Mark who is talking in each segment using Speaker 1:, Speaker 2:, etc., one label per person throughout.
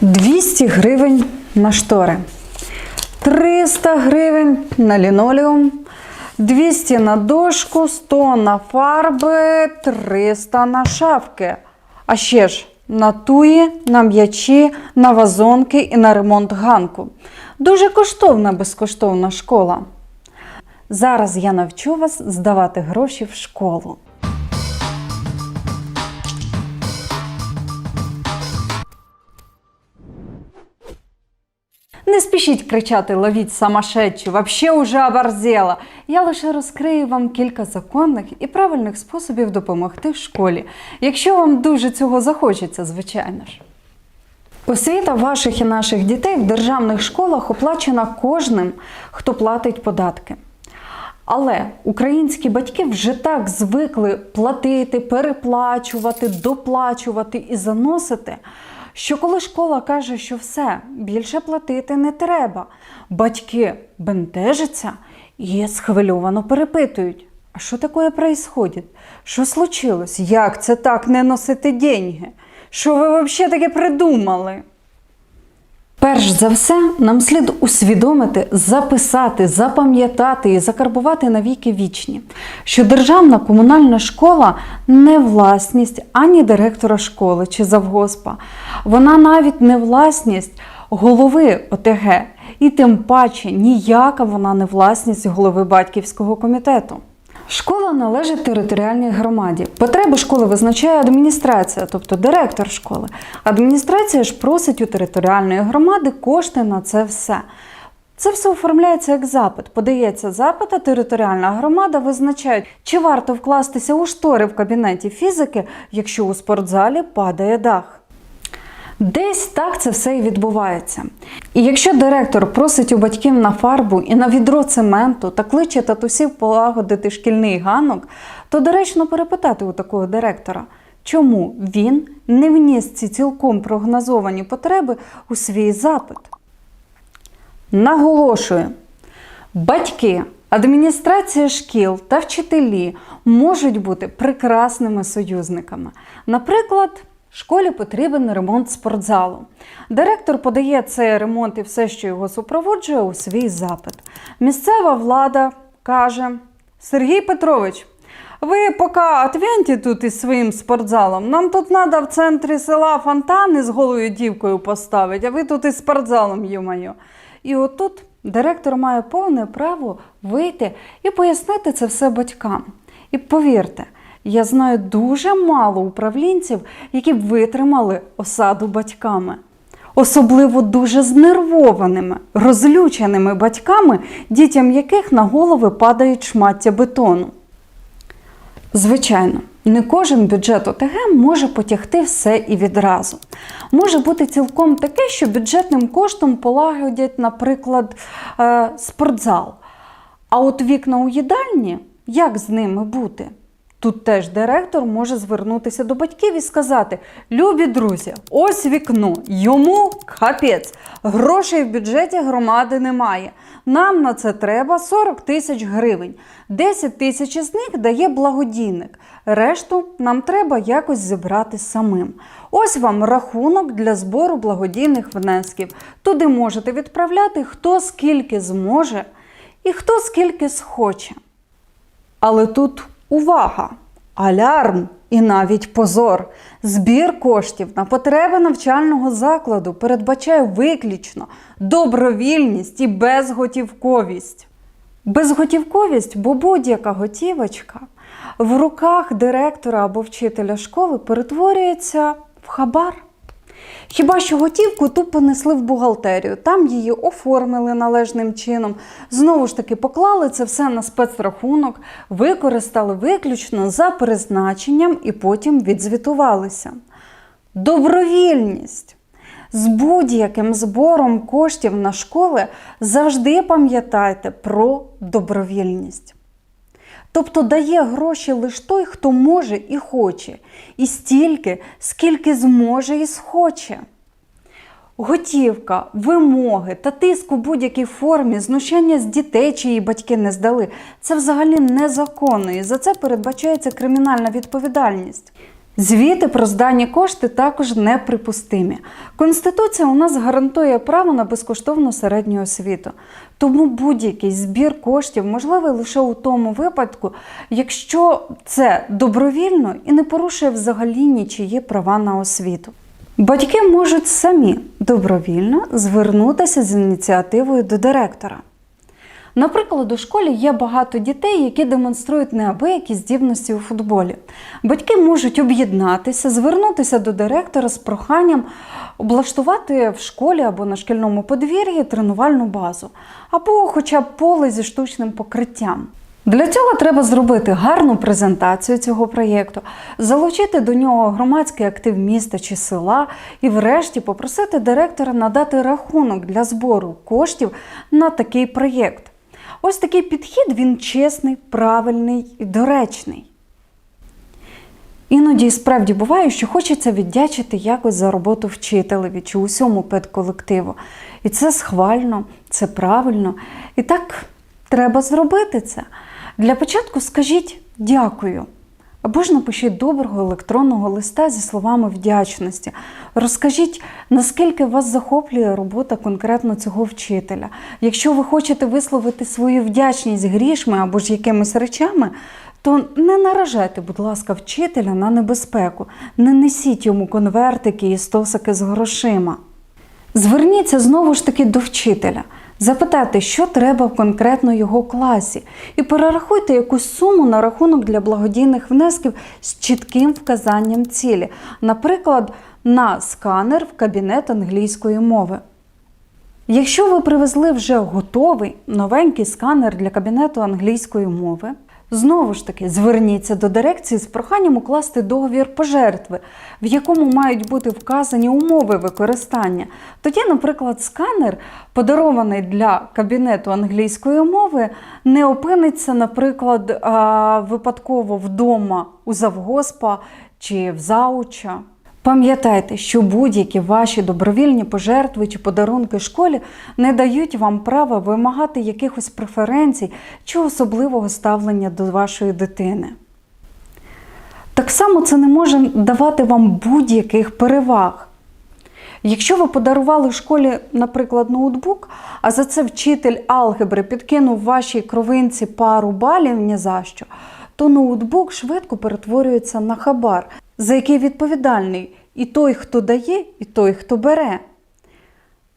Speaker 1: 200 гривень на штори, 300 гривень на лінолеум, 200 на дошку, 100 на фарби, 300 на шафки. А ще ж на туї, на м'ячі, на вазонки і на ремонт ганку. Дуже коштовна безкоштовна школа. Зараз я навчу вас здавати гроші в школу. Не спішіть кричати ловіть самошедші, вообще уже оборзела. Я лише розкрию вам кілька законних і правильних способів допомогти в школі, якщо вам дуже цього захочеться, звичайно ж. Освіта ваших і наших дітей в державних школах оплачена кожним, хто платить податки. Але українські батьки вже так звикли платити, переплачувати, доплачувати і заносити, що коли школа каже, що все, більше платити не треба, батьки бентежаться і схвильовано перепитують. А що таке відбувається? Що случилось? Як це так не носити деньги? Що ви взагалі таке придумали? Перш за все, нам слід усвідомити, записати, запам'ятати і закарбувати на віки вічні, що державна комунальна школа не власність ані директора школи чи завгоспа. Вона навіть не власність голови ОТГ, і тим паче ніяка вона не власність голови батьківського комітету. Школа належить територіальній громаді. Потреби школи визначає адміністрація, тобто директор школи. Адміністрація ж просить у територіальної громади кошти на це все. Це все оформляється як запит. Подається запит, а територіальна громада визначає, чи варто вкластися у штори в кабінеті фізики, якщо у спортзалі падає дах. Десь так це все і відбувається. І якщо директор просить у батьків на фарбу і на відро цементу та кличе татусів полагодити шкільний ганок, то доречно перепитати у такого директора, чому він не вніс ці цілком прогнозовані потреби у свій запит. Наголошую, батьки, адміністрація шкіл та вчителі можуть бути прекрасними союзниками. Наприклад, Школі потрібен ремонт спортзалу. Директор подає цей ремонт і все, що його супроводжує, у свій запит. Місцева влада каже: Сергій Петрович, ви поки отвяньте тут із своїм спортзалом. Нам тут треба в центрі села фонтани з голою дівкою поставити, а ви тут із спортзалом, ю-моє. І отут директор має повне право вийти і пояснити це все батькам. І повірте, я знаю дуже мало управлінців, які б витримали осаду батьками. Особливо дуже знервованими, розлюченими батьками, дітям яких на голови падають шмаття бетону. Звичайно, не кожен бюджет ОТГ може потягти все і відразу. Може бути цілком таке, що бюджетним коштом полагодять, наприклад, е, спортзал. А от вікна у їдальні, як з ними бути? Тут теж директор може звернутися до батьків і сказати: Любі друзі, ось вікно, йому капець. Грошей в бюджеті громади немає. Нам на це треба 40 тисяч гривень. 10 тисяч із них дає благодійник. Решту нам треба якось зібрати самим. Ось вам рахунок для збору благодійних внесків. Туди можете відправляти хто скільки зможе і хто скільки схоче. Але тут увага! Алярм і навіть позор. Збір коштів на потреби навчального закладу передбачає виключно добровільність і безготівковість. Безготівковість, бо будь-яка готівочка в руках директора або вчителя школи перетворюється в хабар. Хіба що готівку тупо несли в бухгалтерію, там її оформили належним чином, знову ж таки поклали це все на спецрахунок, використали виключно за призначенням і потім відзвітувалися. Добровільність. З будь-яким збором коштів на школи завжди пам'ятайте про добровільність. Тобто дає гроші лише той, хто може і хоче, і стільки, скільки зможе і схоче. Готівка, вимоги та тиск у будь-якій формі, знущання з дітей, чиї батьки не здали це взагалі незаконно і за це передбачається кримінальна відповідальність. Звіти про здані кошти також неприпустимі. Конституція у нас гарантує право на безкоштовну середню освіту. Тому будь-який збір коштів можливий лише у тому випадку, якщо це добровільно і не порушує взагалі нічиї права на освіту. Батьки можуть самі добровільно звернутися з ініціативою до директора. Наприклад, у школі є багато дітей, які демонструють неабиякі здібності у футболі. Батьки можуть об'єднатися, звернутися до директора з проханням облаштувати в школі або на шкільному подвір'ї тренувальну базу, або хоча б поле зі штучним покриттям. Для цього треба зробити гарну презентацію цього проєкту, залучити до нього громадський актив міста чи села і, врешті, попросити директора надати рахунок для збору коштів на такий проєкт. Ось такий підхід він чесний, правильний і доречний. Іноді справді буває, що хочеться віддячити якось за роботу вчителеві чи усьому педколективу. І це схвально, це правильно. І так треба зробити це. Для початку скажіть дякую. Або ж напишіть доброго електронного листа зі словами вдячності. Розкажіть, наскільки вас захоплює робота конкретно цього вчителя. Якщо ви хочете висловити свою вдячність грішми або ж якимись речами, то не наражайте, будь ласка, вчителя на небезпеку, не несіть йому конвертики і стосики з грошима. Зверніться знову ж таки до вчителя. Запитайте, що треба в конкретно його класі, і перерахуйте якусь суму на рахунок для благодійних внесків з чітким вказанням цілі, наприклад, на сканер в кабінет англійської мови. Якщо ви привезли вже готовий новенький сканер для кабінету англійської мови, знову ж таки зверніться до дирекції з проханням укласти договір пожертви, в якому мають бути вказані умови використання. Тоді, наприклад, сканер, подарований для кабінету англійської мови, не опиниться, наприклад, випадково вдома у завгоспа чи в зауча. Пам'ятайте, що будь-які ваші добровільні пожертви чи подарунки школі не дають вам права вимагати якихось преференцій чи особливого ставлення до вашої дитини. Так само це не може давати вам будь-яких переваг. Якщо ви подарували школі, наприклад, ноутбук, а за це вчитель алгебри підкинув вашій кровинці пару балів ні за що, то ноутбук швидко перетворюється на хабар, за який відповідальний і той, хто дає, і той, хто бере.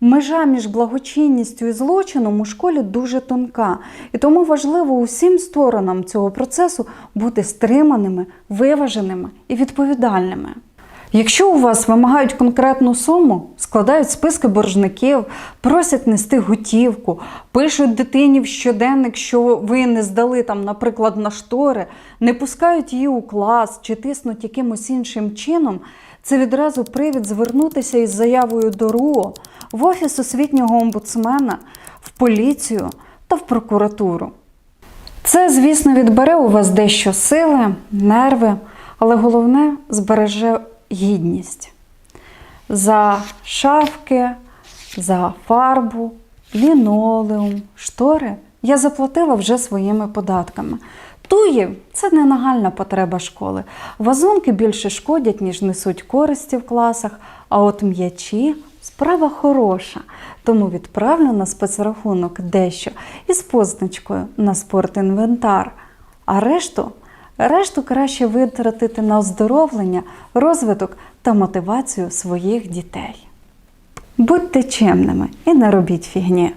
Speaker 1: Межа між благочинністю і злочином у школі дуже тонка, і тому важливо усім сторонам цього процесу бути стриманими, виваженими і відповідальними. Якщо у вас вимагають конкретну суму, складають списки боржників, просять нести готівку, пишуть дитині в щоденник, що ви не здали там, наприклад, на штори, не пускають її у клас чи тиснуть якимось іншим чином, це відразу привід звернутися із заявою до РУО, в офіс освітнього омбудсмена, в поліцію та в прокуратуру. Це, звісно, відбере у вас дещо сили, нерви, але головне збереже гідність. За шафки, за фарбу, лінолеум, штори я заплатила вже своїми податками. Туї це не нагальна потреба школи. Вазонки більше шкодять, ніж несуть користі в класах, а от м'ячі справа хороша. Тому відправлю на спецрахунок дещо із позначкою на спортінвентар. А решту, решту краще витратити на оздоровлення, розвиток та мотивацію своїх дітей. Будьте чемними і не робіть фігні.